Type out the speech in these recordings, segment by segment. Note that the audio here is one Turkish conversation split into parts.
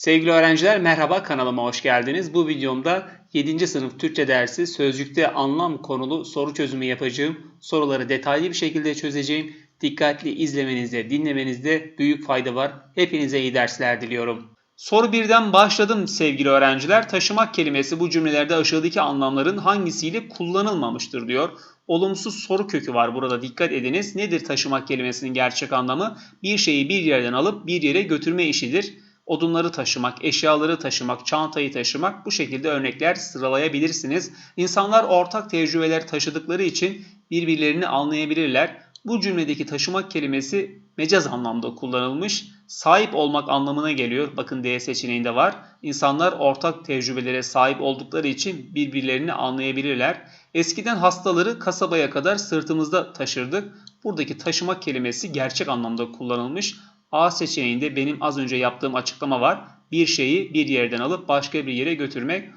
Sevgili öğrenciler merhaba kanalıma hoş geldiniz. Bu videomda 7. sınıf Türkçe dersi sözcükte anlam konulu soru çözümü yapacağım. Soruları detaylı bir şekilde çözeceğim. Dikkatli izlemenizde, dinlemenizde büyük fayda var. Hepinize iyi dersler diliyorum. Soru birden başladım sevgili öğrenciler. Taşımak kelimesi bu cümlelerde aşağıdaki anlamların hangisiyle kullanılmamıştır diyor. Olumsuz soru kökü var burada dikkat ediniz. Nedir taşımak kelimesinin gerçek anlamı? Bir şeyi bir yerden alıp bir yere götürme işidir odunları taşımak, eşyaları taşımak, çantayı taşımak bu şekilde örnekler sıralayabilirsiniz. İnsanlar ortak tecrübeler taşıdıkları için birbirlerini anlayabilirler. Bu cümledeki taşımak kelimesi mecaz anlamda kullanılmış. Sahip olmak anlamına geliyor. Bakın D seçeneğinde var. İnsanlar ortak tecrübelere sahip oldukları için birbirlerini anlayabilirler. Eskiden hastaları kasabaya kadar sırtımızda taşırdık. Buradaki taşımak kelimesi gerçek anlamda kullanılmış. A seçeneğinde benim az önce yaptığım açıklama var. Bir şeyi bir yerden alıp başka bir yere götürmek.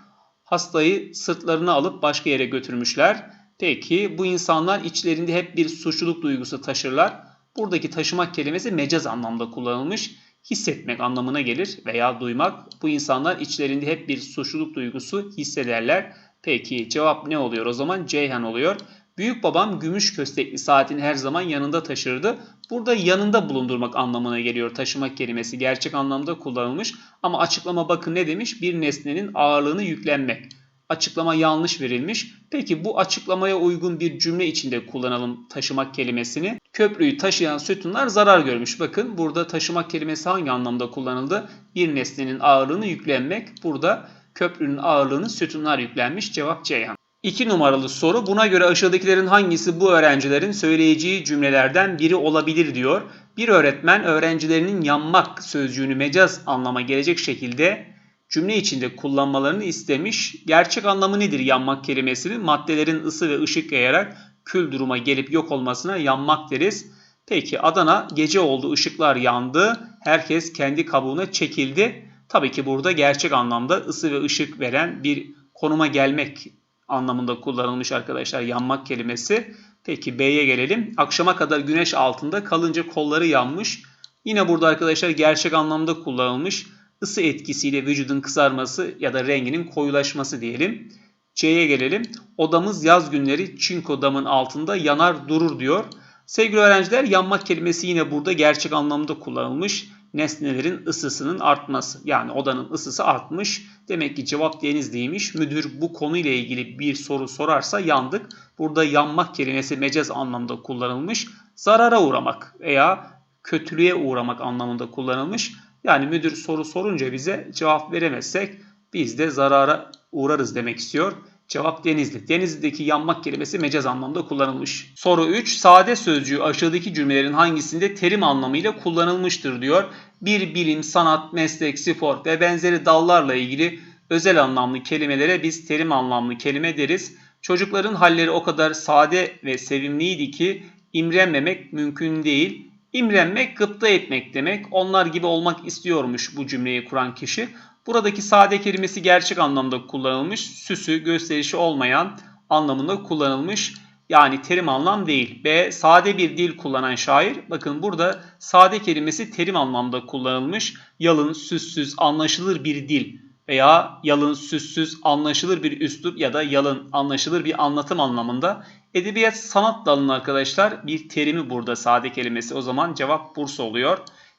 Hastayı sırtlarına alıp başka yere götürmüşler. Peki bu insanlar içlerinde hep bir suçluluk duygusu taşırlar. Buradaki taşımak kelimesi mecaz anlamda kullanılmış. Hissetmek anlamına gelir veya duymak. Bu insanlar içlerinde hep bir suçluluk duygusu hissederler. Peki cevap ne oluyor o zaman? Ceyhan oluyor. Büyük babam gümüş köstekli saatini her zaman yanında taşırdı. Burada yanında bulundurmak anlamına geliyor taşımak kelimesi. Gerçek anlamda kullanılmış ama açıklama bakın ne demiş? Bir nesnenin ağırlığını yüklenmek. Açıklama yanlış verilmiş. Peki bu açıklamaya uygun bir cümle içinde kullanalım taşımak kelimesini. Köprüyü taşıyan sütunlar zarar görmüş. Bakın burada taşımak kelimesi hangi anlamda kullanıldı? Bir nesnenin ağırlığını yüklenmek. Burada köprünün ağırlığını sütunlar yüklenmiş. Cevap Ceyhan. 2 numaralı soru. Buna göre aşağıdakilerin hangisi bu öğrencilerin söyleyeceği cümlelerden biri olabilir diyor. Bir öğretmen öğrencilerinin yanmak sözcüğünü mecaz anlama gelecek şekilde cümle içinde kullanmalarını istemiş. Gerçek anlamı nedir yanmak kelimesinin? Maddelerin ısı ve ışık yayarak kül duruma gelip yok olmasına yanmak deriz. Peki Adana gece oldu ışıklar yandı. Herkes kendi kabuğuna çekildi. Tabii ki burada gerçek anlamda ısı ve ışık veren bir konuma gelmek anlamında kullanılmış arkadaşlar yanmak kelimesi. Peki B'ye gelelim. Akşama kadar güneş altında kalınca kolları yanmış. Yine burada arkadaşlar gerçek anlamda kullanılmış. Isı etkisiyle vücudun kızarması ya da renginin koyulaşması diyelim. C'ye gelelim. Odamız yaz günleri çinko damın altında yanar durur diyor. Sevgili öğrenciler yanmak kelimesi yine burada gerçek anlamda kullanılmış nesnelerin ısısının artması. Yani odanın ısısı artmış. Demek ki cevap Denizli'ymiş. Müdür bu konuyla ilgili bir soru sorarsa yandık. Burada yanmak kelimesi mecaz anlamda kullanılmış. Zarara uğramak veya kötülüğe uğramak anlamında kullanılmış. Yani müdür soru sorunca bize cevap veremezsek biz de zarara uğrarız demek istiyor. Cevap Denizli. Denizli'deki yanmak kelimesi mecaz anlamda kullanılmış. Soru 3. Sade sözcüğü aşağıdaki cümlelerin hangisinde terim anlamıyla kullanılmıştır diyor. Bir bilim, sanat, meslek, spor ve benzeri dallarla ilgili özel anlamlı kelimelere biz terim anlamlı kelime deriz. Çocukların halleri o kadar sade ve sevimliydi ki imrenmemek mümkün değil. İmrenmek gıpta etmek demek. Onlar gibi olmak istiyormuş bu cümleyi kuran kişi. Buradaki sade kelimesi gerçek anlamda kullanılmış, süsü, gösterişi olmayan anlamında kullanılmış. Yani terim anlam değil. B. Sade bir dil kullanan şair. Bakın burada sade kelimesi terim anlamda kullanılmış. Yalın, süssüz, anlaşılır bir dil veya yalın, süssüz, anlaşılır bir üslup ya da yalın, anlaşılır bir anlatım anlamında. Edebiyat sanat dalının arkadaşlar bir terimi burada sade kelimesi. O zaman cevap Bursa oluyor.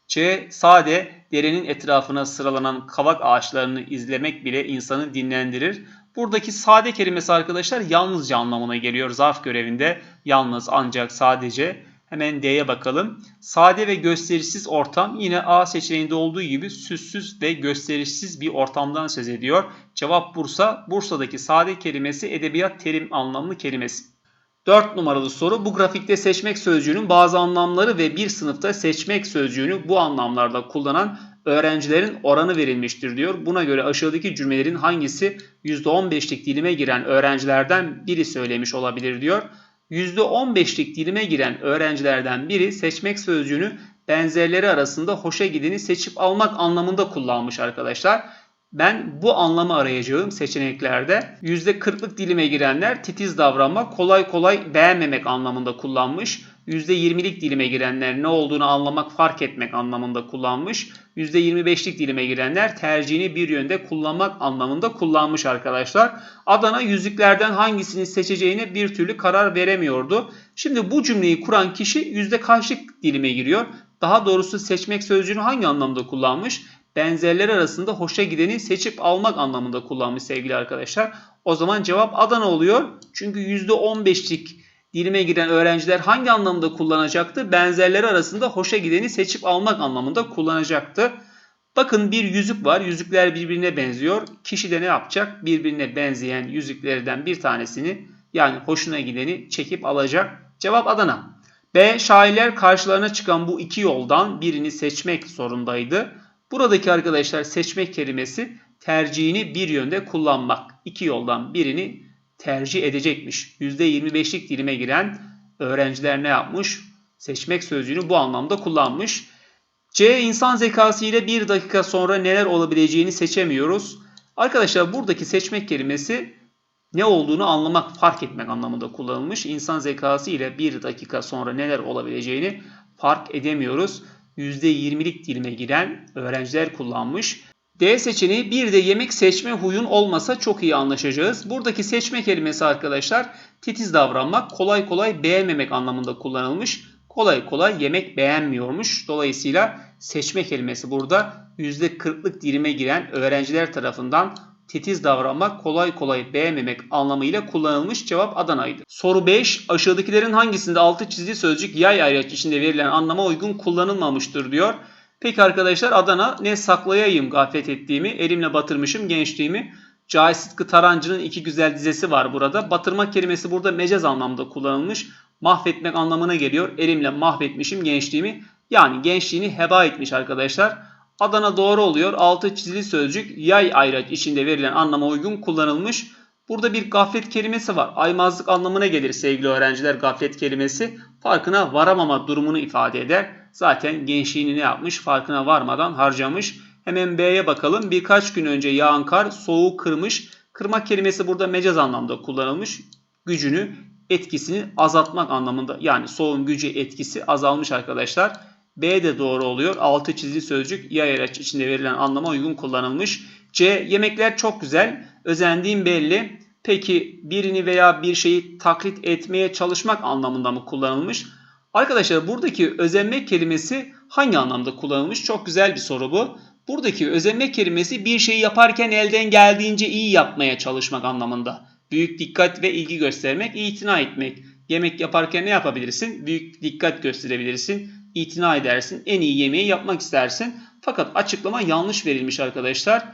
C. Sade, derenin etrafına sıralanan kavak ağaçlarını izlemek bile insanı dinlendirir. Buradaki sade kelimesi arkadaşlar yalnızca anlamına geliyor zarf görevinde. Yalnız, ancak, sadece. Hemen D'ye bakalım. Sade ve gösterişsiz ortam yine A seçeneğinde olduğu gibi süssüz ve gösterişsiz bir ortamdan söz ediyor. Cevap Bursa. Bursa'daki sade kelimesi edebiyat terim anlamlı kelimesi. 4 numaralı soru. Bu grafikte seçmek sözcüğünün bazı anlamları ve bir sınıfta seçmek sözcüğünü bu anlamlarda kullanan öğrencilerin oranı verilmiştir diyor. Buna göre aşağıdaki cümlelerin hangisi %15'lik dilime giren öğrencilerden biri söylemiş olabilir diyor. %15'lik dilime giren öğrencilerden biri seçmek sözcüğünü benzerleri arasında hoşa gideni seçip almak anlamında kullanmış arkadaşlar. Ben bu anlamı arayacağım seçeneklerde. %40'lık dilime girenler titiz davranmak, kolay kolay beğenmemek anlamında kullanmış. %20'lik dilime girenler ne olduğunu anlamak, fark etmek anlamında kullanmış. %25'lik dilime girenler tercihini bir yönde kullanmak anlamında kullanmış arkadaşlar. Adana yüzüklerden hangisini seçeceğine bir türlü karar veremiyordu. Şimdi bu cümleyi kuran kişi yüzde kaçlık dilime giriyor? Daha doğrusu seçmek sözcüğünü hangi anlamda kullanmış? Benzerler arasında hoşa gideni seçip almak anlamında kullanmış sevgili arkadaşlar. O zaman cevap Adana oluyor. Çünkü %15'lik dilime giren öğrenciler hangi anlamda kullanacaktı? Benzerleri arasında hoşa gideni seçip almak anlamında kullanacaktı. Bakın bir yüzük var. Yüzükler birbirine benziyor. Kişi de ne yapacak? Birbirine benzeyen yüzüklerden bir tanesini yani hoşuna gideni çekip alacak. Cevap Adana. B. Şairler karşılarına çıkan bu iki yoldan birini seçmek zorundaydı. Buradaki arkadaşlar seçmek kelimesi tercihini bir yönde kullanmak. İki yoldan birini tercih edecekmiş. %25'lik dilime giren öğrenciler ne yapmış? Seçmek sözcüğünü bu anlamda kullanmış. C. insan zekası ile bir dakika sonra neler olabileceğini seçemiyoruz. Arkadaşlar buradaki seçmek kelimesi ne olduğunu anlamak, fark etmek anlamında kullanılmış. İnsan zekası ile bir dakika sonra neler olabileceğini fark edemiyoruz. %20'lik dilime giren öğrenciler kullanmış. D seçeneği bir de yemek seçme huyun olmasa çok iyi anlaşacağız. Buradaki seçme kelimesi arkadaşlar titiz davranmak, kolay kolay beğenmemek anlamında kullanılmış. Kolay kolay yemek beğenmiyormuş. Dolayısıyla seçme kelimesi burada %40'lık dilime giren öğrenciler tarafından titiz davranmak, kolay kolay beğenmemek anlamıyla kullanılmış cevap Adana'ydı. Soru 5. Aşağıdakilerin hangisinde altı çizili sözcük yay ayraç içinde verilen anlama uygun kullanılmamıştır diyor. Peki arkadaşlar Adana ne saklayayım gaflet ettiğimi, elimle batırmışım gençliğimi. Cahit Sıtkı Tarancı'nın iki güzel dizesi var burada. Batırmak kelimesi burada mecaz anlamda kullanılmış. Mahvetmek anlamına geliyor. Elimle mahvetmişim gençliğimi. Yani gençliğini heba etmiş arkadaşlar. Adana doğru oluyor. Altı çizili sözcük yay ayraç içinde verilen anlama uygun kullanılmış. Burada bir gaflet kelimesi var. Aymazlık anlamına gelir sevgili öğrenciler gaflet kelimesi. Farkına varamama durumunu ifade eder. Zaten gençliğini ne yapmış? Farkına varmadan harcamış. Hemen B'ye bakalım. Birkaç gün önce yağan kar soğuğu kırmış. Kırmak kelimesi burada mecaz anlamda kullanılmış. Gücünü, etkisini azaltmak anlamında. Yani soğuğun gücü etkisi azalmış arkadaşlar. B de doğru oluyor. Altı çizili sözcük yay araç içinde verilen anlama uygun kullanılmış. C. Yemekler çok güzel. Özendiğim belli. Peki birini veya bir şeyi taklit etmeye çalışmak anlamında mı kullanılmış? Arkadaşlar buradaki özenmek kelimesi hangi anlamda kullanılmış? Çok güzel bir soru bu. Buradaki özenmek kelimesi bir şeyi yaparken elden geldiğince iyi yapmaya çalışmak anlamında. Büyük dikkat ve ilgi göstermek, itina etmek. Yemek yaparken ne yapabilirsin? Büyük dikkat gösterebilirsin, itina edersin, en iyi yemeği yapmak istersin. Fakat açıklama yanlış verilmiş arkadaşlar.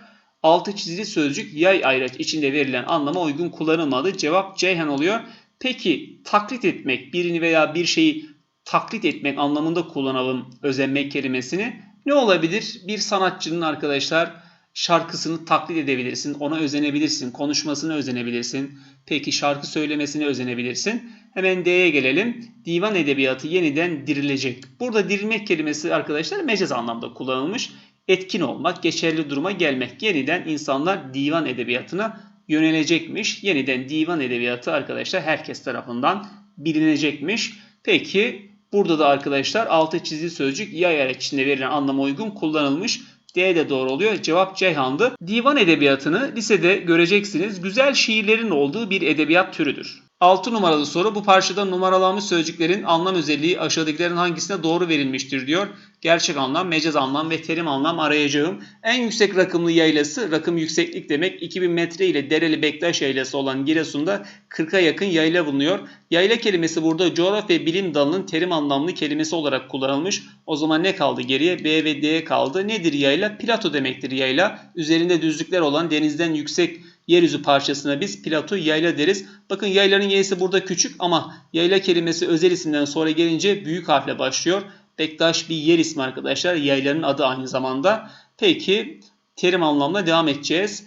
Altı çizili sözcük yay ayraç içinde verilen anlama uygun kullanılmadı. Cevap Ceyhan oluyor. Peki taklit etmek, birini veya bir şeyi taklit etmek anlamında kullanalım özenmek kelimesini. Ne olabilir? Bir sanatçının arkadaşlar şarkısını taklit edebilirsin, ona özenebilirsin, konuşmasını özenebilirsin. Peki şarkı söylemesine özenebilirsin. Hemen D'ye gelelim. Divan edebiyatı yeniden dirilecek. Burada dirilmek kelimesi arkadaşlar mecaz anlamda kullanılmış. Etkin olmak, geçerli duruma gelmek. Yeniden insanlar divan edebiyatına yönelecekmiş. Yeniden divan edebiyatı arkadaşlar herkes tarafından bilinecekmiş. Peki burada da arkadaşlar altı çizili sözcük yay içinde verilen anlama uygun kullanılmış. D de doğru oluyor. Cevap Ceyhan'dı. Divan edebiyatını lisede göreceksiniz. Güzel şiirlerin olduğu bir edebiyat türüdür. 6 numaralı soru bu parçada numaralanmış sözcüklerin anlam özelliği aşağıdakilerin hangisine doğru verilmiştir diyor. Gerçek anlam, mecaz anlam ve terim anlam arayacağım. En yüksek rakımlı yaylası, rakım yükseklik demek 2000 metre ile Dereli Bektaş yaylası olan Giresun'da 40'a yakın yayla bulunuyor. Yayla kelimesi burada coğrafya bilim dalının terim anlamlı kelimesi olarak kullanılmış. O zaman ne kaldı geriye? B ve D kaldı. Nedir yayla? Plato demektir yayla. Üzerinde düzlükler olan denizden yüksek yeryüzü parçasına biz plato yayla deriz. Bakın yayların y'si burada küçük ama yayla kelimesi özel isimden sonra gelince büyük harfle başlıyor. Bektaş bir yer ismi arkadaşlar. Yayların adı aynı zamanda. Peki terim anlamına devam edeceğiz.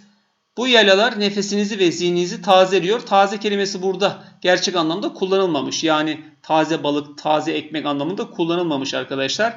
Bu yaylalar nefesinizi ve zihninizi tazeliyor. Taze kelimesi burada gerçek anlamda kullanılmamış. Yani taze balık, taze ekmek anlamında kullanılmamış arkadaşlar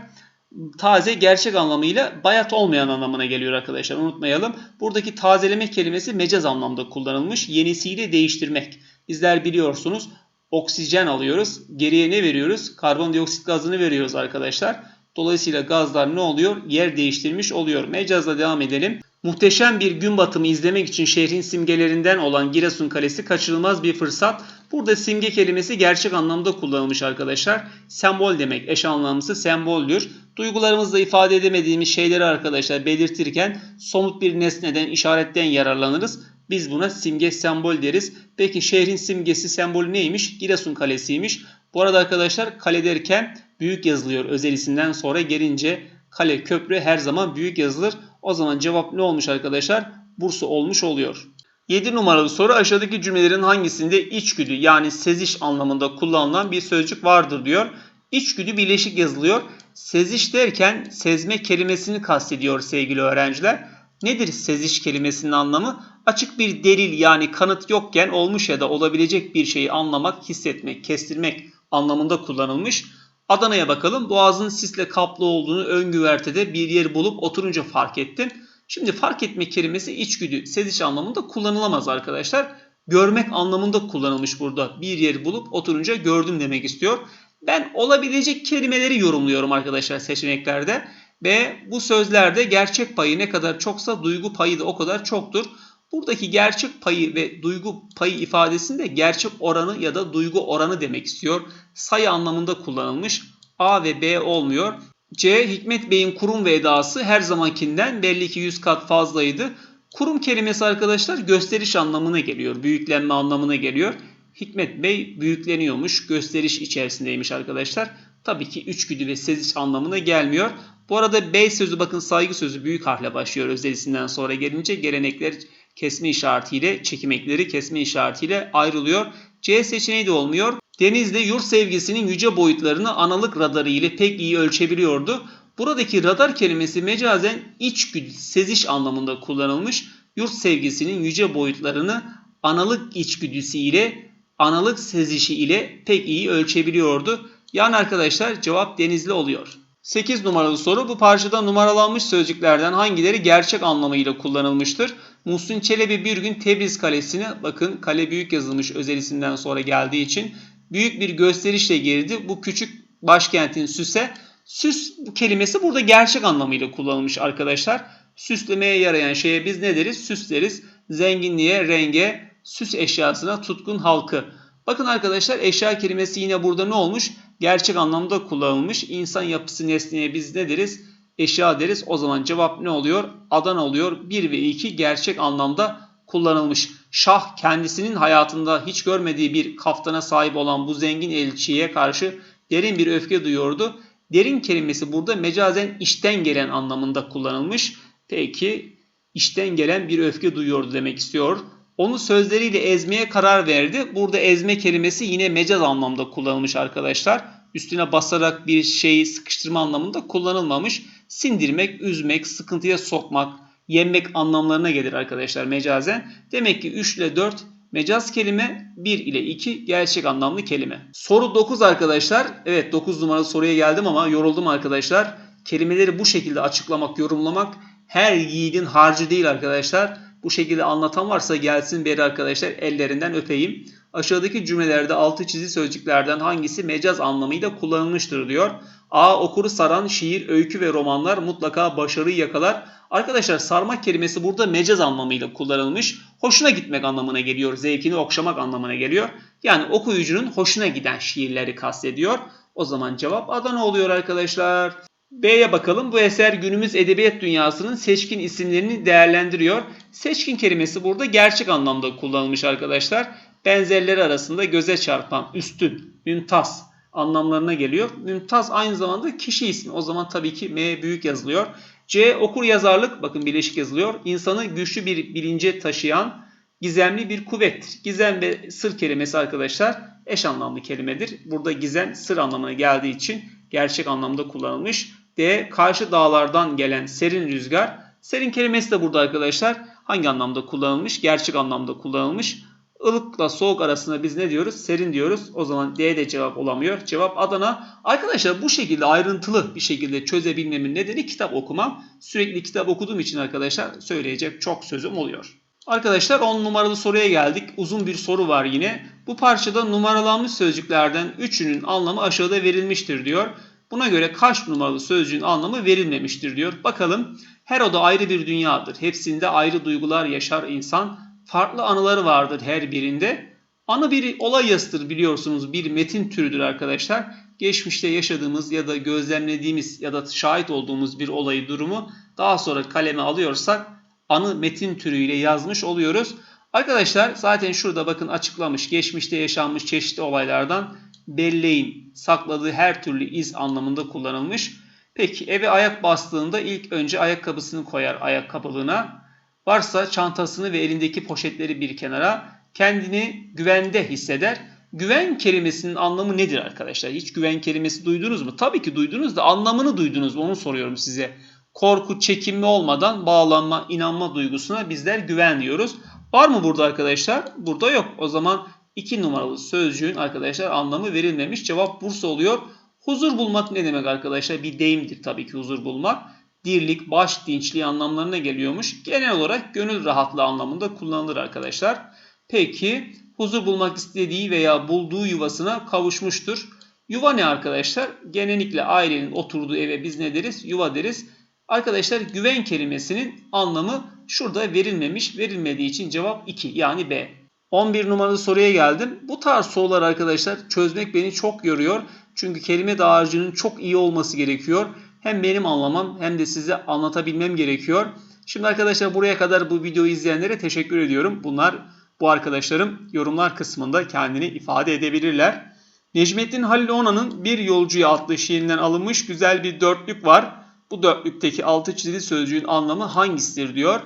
taze gerçek anlamıyla bayat olmayan anlamına geliyor arkadaşlar. Unutmayalım. Buradaki tazeleme kelimesi mecaz anlamda kullanılmış. Yenisiyle değiştirmek. Bizler biliyorsunuz oksijen alıyoruz. Geriye ne veriyoruz? Karbondioksit gazını veriyoruz arkadaşlar. Dolayısıyla gazlar ne oluyor? Yer değiştirmiş oluyor. Mecazla devam edelim. Muhteşem bir gün batımı izlemek için şehrin simgelerinden olan Giresun Kalesi kaçırılmaz bir fırsat. Burada simge kelimesi gerçek anlamda kullanılmış arkadaşlar. Sembol demek eş anlamlısı semboldür. Duygularımızla ifade edemediğimiz şeyleri arkadaşlar belirtirken somut bir nesneden, işaretten yararlanırız. Biz buna simge sembol deriz. Peki şehrin simgesi sembolü neymiş? Giresun Kalesi'ymiş. Bu arada arkadaşlar kale derken büyük yazılıyor özel isimden sonra gelince kale köprü her zaman büyük yazılır. O zaman cevap ne olmuş arkadaşlar? Bursa olmuş oluyor. 7 numaralı soru aşağıdaki cümlelerin hangisinde içgüdü yani seziş anlamında kullanılan bir sözcük vardır diyor. İçgüdü birleşik yazılıyor. Seziş derken sezme kelimesini kastediyor sevgili öğrenciler. Nedir seziş kelimesinin anlamı? Açık bir delil yani kanıt yokken olmuş ya da olabilecek bir şeyi anlamak, hissetmek, kestirmek anlamında kullanılmış. Adana'ya bakalım. Boğazın sisle kaplı olduğunu ön güvertede bir yer bulup oturunca fark ettim. Şimdi fark etme kelimesi içgüdü, seziş anlamında kullanılamaz arkadaşlar. Görmek anlamında kullanılmış burada. Bir yer bulup oturunca gördüm demek istiyor. Ben olabilecek kelimeleri yorumluyorum arkadaşlar seçeneklerde. Ve bu sözlerde gerçek payı ne kadar çoksa duygu payı da o kadar çoktur. Buradaki gerçek payı ve duygu payı ifadesinde gerçek oranı ya da duygu oranı demek istiyor. Sayı anlamında kullanılmış. A ve B olmuyor. C. Hikmet Bey'in kurum ve edası her zamankinden belli ki 100 kat fazlaydı. Kurum kelimesi arkadaşlar gösteriş anlamına geliyor. Büyüklenme anlamına geliyor. Hikmet Bey büyükleniyormuş. Gösteriş içerisindeymiş arkadaşlar. Tabii ki üçgüdü ve seziş anlamına gelmiyor. Bu arada bey sözü bakın saygı sözü büyük harfle başlıyor özel isimden sonra gelince gelenekler kesme işaretiyle çekim ekleri kesme işaretiyle ayrılıyor. C seçeneği de olmuyor. Denizde yurt sevgisinin yüce boyutlarını analık radarı ile pek iyi ölçebiliyordu. Buradaki radar kelimesi mecazen içgüdü, seziş anlamında kullanılmış. Yurt sevgisinin yüce boyutlarını analık içgüdüsü ile analık sezişi ile pek iyi ölçebiliyordu. Yani arkadaşlar cevap denizli oluyor. 8 numaralı soru bu parçada numaralanmış sözcüklerden hangileri gerçek anlamıyla kullanılmıştır? Muhsin Çelebi bir gün Tebriz Kalesi'ne bakın kale büyük yazılmış özel isimden sonra geldiği için büyük bir gösterişle girdi. Bu küçük başkentin süse süs kelimesi burada gerçek anlamıyla kullanılmış arkadaşlar. Süslemeye yarayan şeye biz ne deriz? Süs deriz. Zenginliğe, renge, süs eşyasına tutkun halkı. Bakın arkadaşlar eşya kelimesi yine burada ne olmuş? Gerçek anlamda kullanılmış. İnsan yapısı nesneye biz ne deriz? Eşya deriz. O zaman cevap ne oluyor? Adana oluyor. 1 ve 2 gerçek anlamda kullanılmış. Şah kendisinin hayatında hiç görmediği bir kaftana sahip olan bu zengin elçiye karşı derin bir öfke duyuyordu. Derin kelimesi burada mecazen işten gelen anlamında kullanılmış. Peki işten gelen bir öfke duyuyordu demek istiyor. Onu sözleriyle ezmeye karar verdi. Burada ezme kelimesi yine mecaz anlamda kullanılmış arkadaşlar. Üstüne basarak bir şeyi sıkıştırma anlamında kullanılmamış. Sindirmek, üzmek, sıkıntıya sokmak, yenmek anlamlarına gelir arkadaşlar mecazen. Demek ki 3 ile 4 mecaz kelime, 1 ile 2 gerçek anlamlı kelime. Soru 9 arkadaşlar. Evet 9 numaralı soruya geldim ama yoruldum arkadaşlar. Kelimeleri bu şekilde açıklamak, yorumlamak her yiğidin harcı değil arkadaşlar. Bu şekilde anlatan varsa gelsin beri arkadaşlar ellerinden öpeyim. Aşağıdaki cümlelerde altı çizili sözcüklerden hangisi mecaz anlamıyla kullanılmıştır diyor. A. Okuru saran şiir, öykü ve romanlar mutlaka başarıyı yakalar. Arkadaşlar sarmak kelimesi burada mecaz anlamıyla kullanılmış. Hoşuna gitmek anlamına geliyor. Zevkini okşamak anlamına geliyor. Yani okuyucunun hoşuna giden şiirleri kastediyor. O zaman cevap Adana oluyor arkadaşlar. B'ye bakalım. Bu eser günümüz edebiyat dünyasının seçkin isimlerini değerlendiriyor. Seçkin kelimesi burada gerçek anlamda kullanılmış arkadaşlar. Benzerleri arasında göze çarpan, üstün, mümtaz anlamlarına geliyor. Mümtaz aynı zamanda kişi ismi. O zaman tabii ki M büyük yazılıyor. C okur yazarlık bakın birleşik yazılıyor. İnsanı güçlü bir bilince taşıyan gizemli bir kuvvettir. Gizem ve sır kelimesi arkadaşlar eş anlamlı kelimedir. Burada gizem sır anlamına geldiği için gerçek anlamda kullanılmış. D. Karşı dağlardan gelen serin rüzgar. Serin kelimesi de burada arkadaşlar hangi anlamda kullanılmış? Gerçek anlamda kullanılmış. Ilıkla soğuk arasında biz ne diyoruz? Serin diyoruz. O zaman D de cevap olamıyor. Cevap Adana. Arkadaşlar bu şekilde ayrıntılı bir şekilde çözebilmemin nedeni kitap okumam. Sürekli kitap okuduğum için arkadaşlar söyleyecek çok sözüm oluyor. Arkadaşlar 10 numaralı soruya geldik. Uzun bir soru var yine. Bu parçada numaralanmış sözcüklerden 3'ünün anlamı aşağıda verilmiştir diyor. Buna göre kaç numaralı sözcüğün anlamı verilmemiştir diyor. Bakalım her oda ayrı bir dünyadır. Hepsinde ayrı duygular yaşar insan. Farklı anıları vardır her birinde. Anı bir olay yazıtır biliyorsunuz bir metin türüdür arkadaşlar. Geçmişte yaşadığımız ya da gözlemlediğimiz ya da şahit olduğumuz bir olayı durumu daha sonra kaleme alıyorsak anı metin türüyle yazmış oluyoruz. Arkadaşlar zaten şurada bakın açıklamış geçmişte yaşanmış çeşitli olaylardan belleğin sakladığı her türlü iz anlamında kullanılmış. Peki eve ayak bastığında ilk önce ayakkabısını koyar ayakkabılığına. Varsa çantasını ve elindeki poşetleri bir kenara kendini güvende hisseder. Güven kelimesinin anlamı nedir arkadaşlar? Hiç güven kelimesi duydunuz mu? Tabii ki duydunuz da anlamını duydunuz mu? Onu soruyorum size. Korku, çekinme olmadan bağlanma, inanma duygusuna bizler güven diyoruz. Var mı burada arkadaşlar? Burada yok. O zaman 2 numaralı sözcüğün arkadaşlar anlamı verilmemiş. Cevap Bursa oluyor. Huzur bulmak ne demek arkadaşlar? Bir deyimdir tabii ki huzur bulmak. Dirlik, baş dinçliği anlamlarına geliyormuş. Genel olarak gönül rahatlığı anlamında kullanılır arkadaşlar. Peki huzur bulmak istediği veya bulduğu yuvasına kavuşmuştur. Yuva ne arkadaşlar? Genellikle ailenin oturduğu eve biz ne deriz? Yuva deriz. Arkadaşlar güven kelimesinin anlamı şurada verilmemiş. Verilmediği için cevap 2 yani B. 11 numaralı soruya geldim. Bu tarz sorular arkadaşlar çözmek beni çok yoruyor. Çünkü kelime dağarcığının çok iyi olması gerekiyor. Hem benim anlamam hem de size anlatabilmem gerekiyor. Şimdi arkadaşlar buraya kadar bu videoyu izleyenlere teşekkür ediyorum. Bunlar bu arkadaşlarım yorumlar kısmında kendini ifade edebilirler. Necmettin Halil Onan'ın Bir Yolcuya adlı şiirinden alınmış güzel bir dörtlük var. Bu dörtlükteki altı çizili sözcüğün anlamı hangisidir diyor.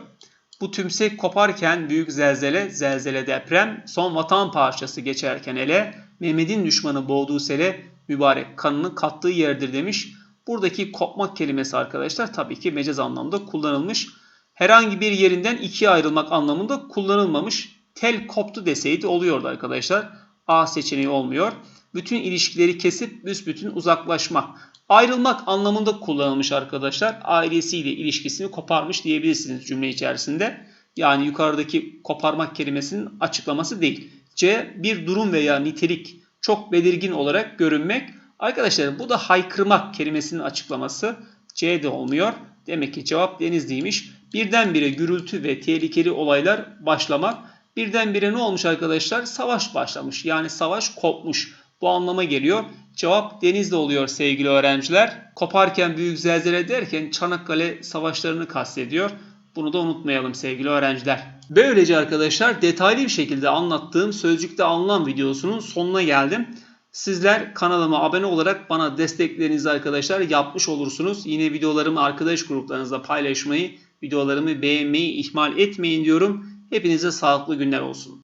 Bu tümsek koparken büyük zelzele, zelzele deprem, son vatan parçası geçerken ele, Mehmet'in düşmanı boğduğu sele, mübarek kanını kattığı yerdir demiş. Buradaki kopmak kelimesi arkadaşlar tabii ki mecaz anlamda kullanılmış. Herhangi bir yerinden ikiye ayrılmak anlamında kullanılmamış. Tel koptu deseydi oluyordu arkadaşlar. A seçeneği olmuyor. Bütün ilişkileri kesip büsbütün uzaklaşmak. Ayrılmak anlamında kullanılmış arkadaşlar. Ailesiyle ilişkisini koparmış diyebilirsiniz cümle içerisinde. Yani yukarıdaki koparmak kelimesinin açıklaması değil. C bir durum veya nitelik çok belirgin olarak görünmek. Arkadaşlar bu da haykırmak kelimesinin açıklaması. C de olmuyor. Demek ki cevap Denizli'ymiş. Birdenbire gürültü ve tehlikeli olaylar başlamak. Birdenbire ne olmuş arkadaşlar? Savaş başlamış. Yani savaş kopmuş. Bu anlama geliyor. Cevap Denizli oluyor sevgili öğrenciler. Koparken büyük zelzele derken Çanakkale savaşlarını kastediyor. Bunu da unutmayalım sevgili öğrenciler. Böylece arkadaşlar detaylı bir şekilde anlattığım sözcükte anlam videosunun sonuna geldim. Sizler kanalıma abone olarak bana desteklerinizi arkadaşlar yapmış olursunuz. Yine videolarımı arkadaş gruplarınızda paylaşmayı, videolarımı beğenmeyi ihmal etmeyin diyorum. Hepinize sağlıklı günler olsun.